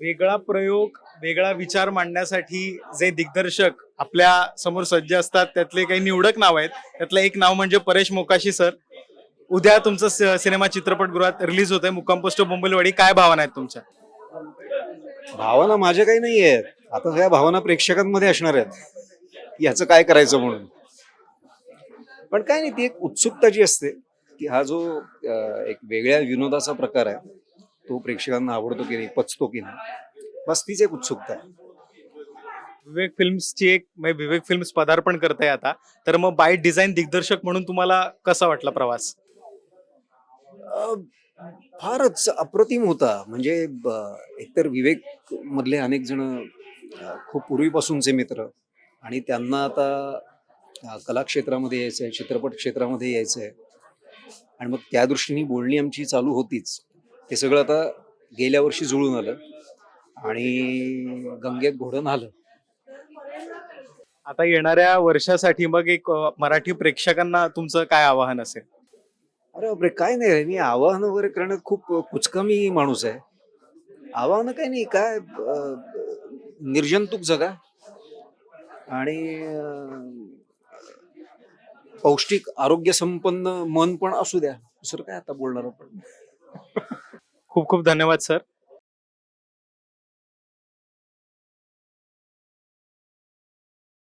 वेगळा प्रयोग वेगळा विचार मांडण्यासाठी जे दिग्दर्शक आपल्यासमोर सज्ज असतात त्यातले काही निवडक नाव आहेत. त्यातलं एक नाव म्हणजे परेश मोकाशी सर. उद्या तुमचं सिनेमा चित्रपटगृहात रिलीज होतोय. मुक्काम पोस्ट बोंबलवाडी काय भावना आहेत तुमच्या? भावना माझ्या काही नाही आहेत. आता सगळ्या भावना प्रेक्षकांमध्ये असणार आहेत. याचं काय करायचं म्हणून? पण काय नाही ती एक उत्सुकता जी असते की हा जो एक वेगळ्या विनोदाचा प्रकार आहे तो प्रेक्षकांना आवडतो की नाही पचतो की नाही बस तीच एक उत्सुकता आहे. विवेक फिल्म्सची एक म्हणजे विवेक फिल्म्स पदार्पण करताय आता. तर मग बाय डिझाईन दिग्दर्शक म्हणून तुम्हाला कसा वाटला प्रवास? अं, फारच अप्रतिम होता. म्हणजे ब- एकतर विवेक मधले अनेक जण अं, खूप पूर्वीपासूनचे मित्र आणि त्यांना आता अं, कला क्षेत्रामध्ये यायचं आहे चित्रपट क्षेत्रामध्ये यायचं आहे आणि मग त्या दृष्टीने बोलणी आमची चालू होतीच. ते सगळं आता गेल्या वर्षी जुळून आलं आणि गंगेत घोडण आलं आता येणाऱ्या वर्षासाठी मग एक मराठी प्रेक्षकांना तुमचं काय आवाहन असेल? अरे बापरे काय नाही मी आवाहन वगैरे करण्यात खूप कुचकामी माणूस आहे. आवाहन काय नाही काय निर्जंतुक जगा. आणि पौष्टिक आरोग्य संपन्न मन पण असू द्या. दुसरं काय आता बोलणार आपण? खूप खूप धन्यवाद सर.